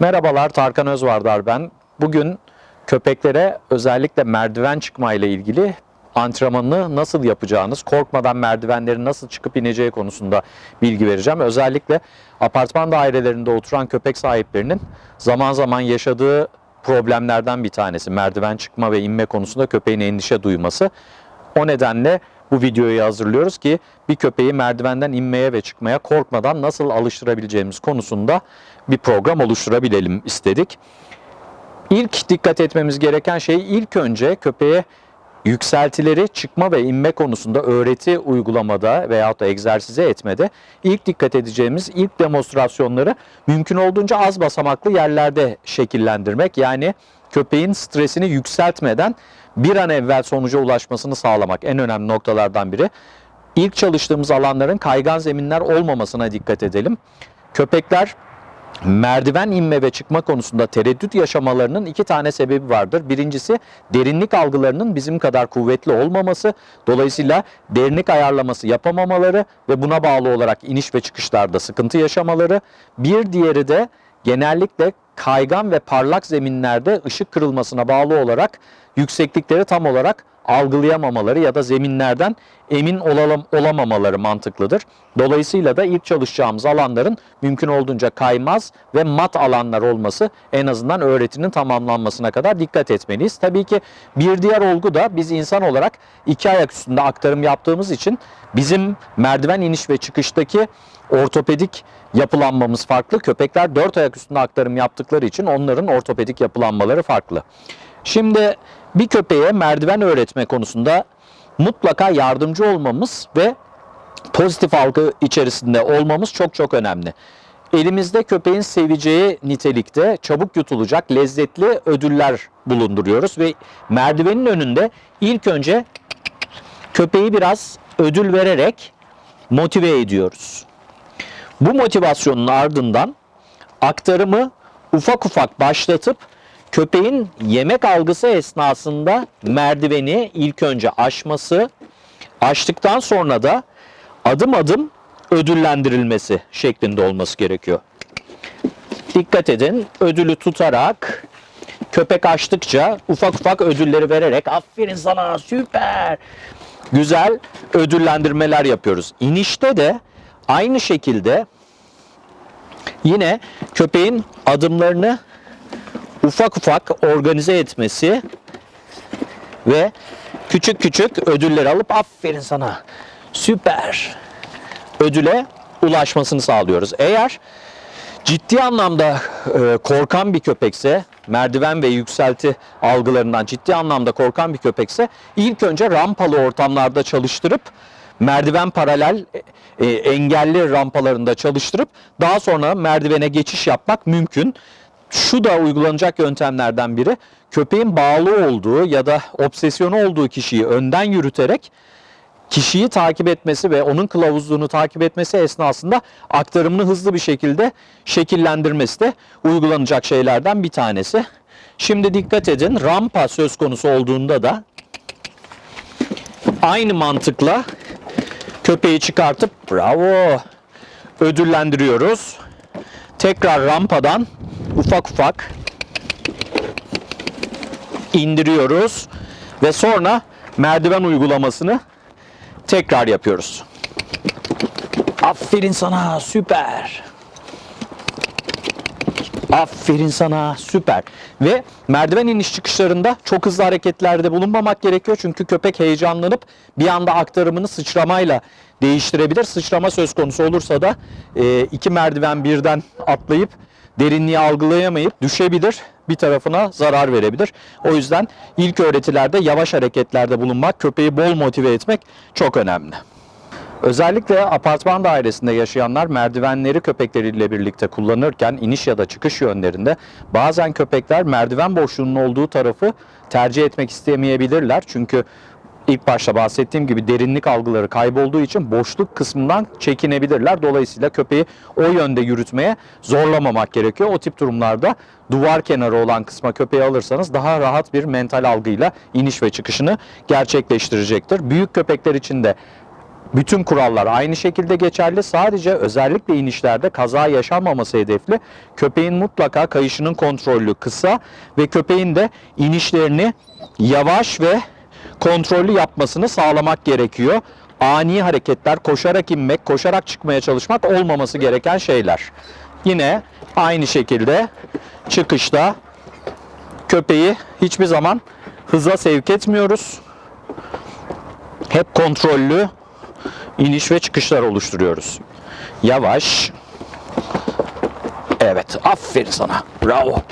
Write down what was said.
Merhabalar Tarkan Özvardar ben. Bugün köpeklere özellikle merdiven çıkma ile ilgili antrenmanını nasıl yapacağınız, korkmadan merdivenlerin nasıl çıkıp ineceği konusunda bilgi vereceğim. Özellikle apartman dairelerinde oturan köpek sahiplerinin zaman zaman yaşadığı problemlerden bir tanesi merdiven çıkma ve inme konusunda köpeğin endişe duyması. O nedenle bu videoyu hazırlıyoruz ki bir köpeği merdivenden inmeye ve çıkmaya korkmadan nasıl alıştırabileceğimiz konusunda bir program oluşturabilelim istedik. İlk dikkat etmemiz gereken şey ilk önce köpeğe yükseltileri çıkma ve inme konusunda öğreti uygulamada veyahut da egzersize etmede ilk dikkat edeceğimiz ilk demonstrasyonları mümkün olduğunca az basamaklı yerlerde şekillendirmek. Yani köpeğin stresini yükseltmeden bir an evvel sonuca ulaşmasını sağlamak en önemli noktalardan biri. İlk çalıştığımız alanların kaygan zeminler olmamasına dikkat edelim. Köpekler merdiven inme ve çıkma konusunda tereddüt yaşamalarının iki tane sebebi vardır. Birincisi derinlik algılarının bizim kadar kuvvetli olmaması, dolayısıyla derinlik ayarlaması yapamamaları ve buna bağlı olarak iniş ve çıkışlarda sıkıntı yaşamaları. Bir diğeri de genellikle kaygan ve parlak zeminlerde ışık kırılmasına bağlı olarak yükseklikleri tam olarak algılayamamaları ya da zeminlerden emin olalım, olamamaları mantıklıdır. Dolayısıyla da ilk çalışacağımız alanların mümkün olduğunca kaymaz ve mat alanlar olması en azından öğretinin tamamlanmasına kadar dikkat etmeliyiz. Tabii ki bir diğer olgu da biz insan olarak iki ayak üstünde aktarım yaptığımız için bizim merdiven iniş ve çıkıştaki ortopedik yapılanmamız farklı. Köpekler dört ayak üstünde aktarım yaptıkları için onların ortopedik yapılanmaları farklı. Şimdi bir köpeğe merdiven öğretme konusunda mutlaka yardımcı olmamız ve pozitif algı içerisinde olmamız çok çok önemli. Elimizde köpeğin seveceği nitelikte çabuk yutulacak lezzetli ödüller bulunduruyoruz ve merdivenin önünde ilk önce köpeği biraz ödül vererek motive ediyoruz. Bu motivasyonun ardından aktarımı ufak ufak başlatıp köpeğin yemek algısı esnasında merdiveni ilk önce aşması, aştıktan sonra da adım adım ödüllendirilmesi şeklinde olması gerekiyor. Dikkat edin, ödülü tutarak köpek açtıkça ufak ufak ödülleri vererek aferin sana süper güzel ödüllendirmeler yapıyoruz. İnişte de aynı şekilde yine köpeğin adımlarını ufak ufak organize etmesi ve küçük küçük ödüller alıp aferin sana süper ödüle ulaşmasını sağlıyoruz. Eğer ciddi anlamda e, korkan bir köpekse, merdiven ve yükselti algılarından ciddi anlamda korkan bir köpekse ilk önce rampalı ortamlarda çalıştırıp merdiven paralel e, engelli rampalarında çalıştırıp daha sonra merdivene geçiş yapmak mümkün. Şu da uygulanacak yöntemlerden biri köpeğin bağlı olduğu ya da obsesyonu olduğu kişiyi önden yürüterek kişiyi takip etmesi ve onun kılavuzluğunu takip etmesi esnasında aktarımını hızlı bir şekilde şekillendirmesi de uygulanacak şeylerden bir tanesi. Şimdi dikkat edin rampa söz konusu olduğunda da aynı mantıkla köpeği çıkartıp bravo ödüllendiriyoruz. Tekrar rampadan ufak ufak indiriyoruz ve sonra merdiven uygulamasını tekrar yapıyoruz. Aferin sana süper. Aferin sana süper. Ve merdiven iniş çıkışlarında çok hızlı hareketlerde bulunmamak gerekiyor. Çünkü köpek heyecanlanıp bir anda aktarımını sıçramayla değiştirebilir. Sıçrama söz konusu olursa da e, iki merdiven birden atlayıp derinliği algılayamayıp düşebilir. Bir tarafına zarar verebilir. O yüzden ilk öğretilerde yavaş hareketlerde bulunmak, köpeği bol motive etmek çok önemli. Özellikle apartman dairesinde yaşayanlar merdivenleri köpekleriyle birlikte kullanırken iniş ya da çıkış yönlerinde bazen köpekler merdiven boşluğunun olduğu tarafı tercih etmek istemeyebilirler. Çünkü ilk başta bahsettiğim gibi derinlik algıları kaybolduğu için boşluk kısmından çekinebilirler. Dolayısıyla köpeği o yönde yürütmeye zorlamamak gerekiyor. O tip durumlarda duvar kenarı olan kısma köpeği alırsanız daha rahat bir mental algıyla iniş ve çıkışını gerçekleştirecektir. Büyük köpekler için de bütün kurallar aynı şekilde geçerli. Sadece özellikle inişlerde kaza yaşanmaması hedefli. Köpeğin mutlaka kayışının kontrollü kısa ve köpeğin de inişlerini yavaş ve kontrollü yapmasını sağlamak gerekiyor. Ani hareketler, koşarak inmek, koşarak çıkmaya çalışmak olmaması gereken şeyler. Yine aynı şekilde çıkışta köpeği hiçbir zaman hıza sevk etmiyoruz. Hep kontrollü iniş ve çıkışlar oluşturuyoruz. Yavaş. Evet, aferin sana. Bravo.